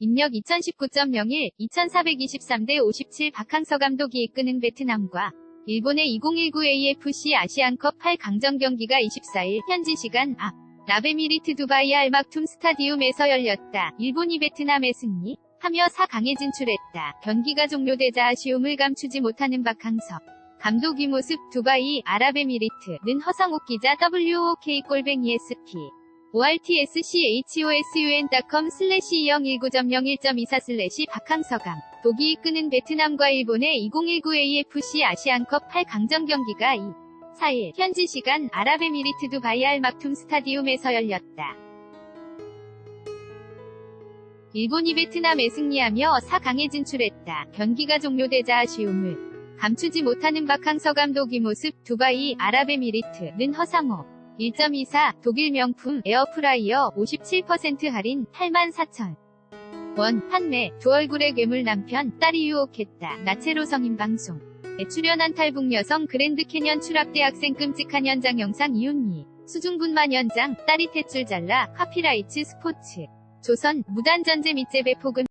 입력 2019.01, 2423대 57 박항서 감독이 이끄는 베트남과 일본의 2019 AFC 아시안컵 8강전 경기가 24일 현지 시간 앞 라베미리트 두바이 알막툼 스타디움에서 열렸다. 일본이 베트남에 승리 하며 4강에 진출했다. 경기가 종료되자 아쉬움을 감추지 못하는 박항석. 감독의 모습 두바이 아랍에미리트는 허상욱 기자 WOK-골뱅이 SP ortschhosun.com 슬래시 2019.01.24 슬래시 박항서감 독이 이끄는 베트남과 일본의 2019 AFC 아시안컵 8강전 경기가 2. 4일 현지 시간 아랍에미리트 두바이 알막툼 스타디움에서 열렸다. 일본이 베트남에 승리하며 4강에 진출했다. 경기가 종료되자 아쉬움을 감추지 못하는 박항서 감독의 모습 두바이 아랍에미리트는 허상호 1.24 독일 명품 에어프라이어 57% 할인 84,000 원 판매. 두 얼굴의 괴물 남편 딸이 유혹했다. 나체로 성인 방송. 에 출연한 탈북 여성 그랜드 캐년 추락대 학생 끔찍한 현장 영상 이윤미 수중분만 현장. 딸이 탯줄 잘라. 카피라이츠 스포츠. 조선 무단 전제 밑재배 폭은